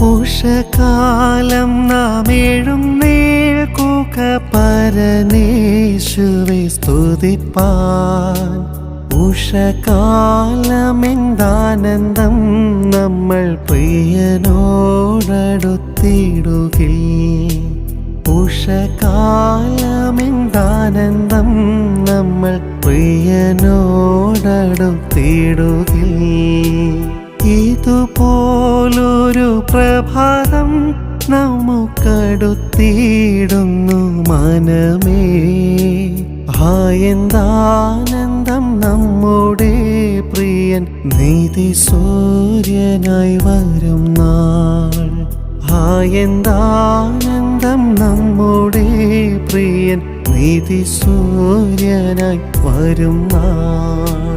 ഉഷകാലം നാം ഏഴും നേൽക്കുക പരനേശുവെ സ്തുതിപ്പാൻ. ഉഷകാലമെന്താനന്ദം നമ്മൾ പ്രിയനോടടുത്തിടുകിൽ. ഉഷകാലമെന്താനന്ദം നമ്മൾ പ്രിയനോടടുത്തിടുകിൽ. പ്രഭാതം നമുക്കടുത്തിടുന്നു മനമേ. ആയന്താനന്ദം നമ്മുടെ പ്രിയൻ നീതി സൂര്യനായി വരും നാൾ. ആയന്താനന്ദം നമ്മുടെ പ്രിയൻ നീതി സൂര്യനായി വരും നാൾ.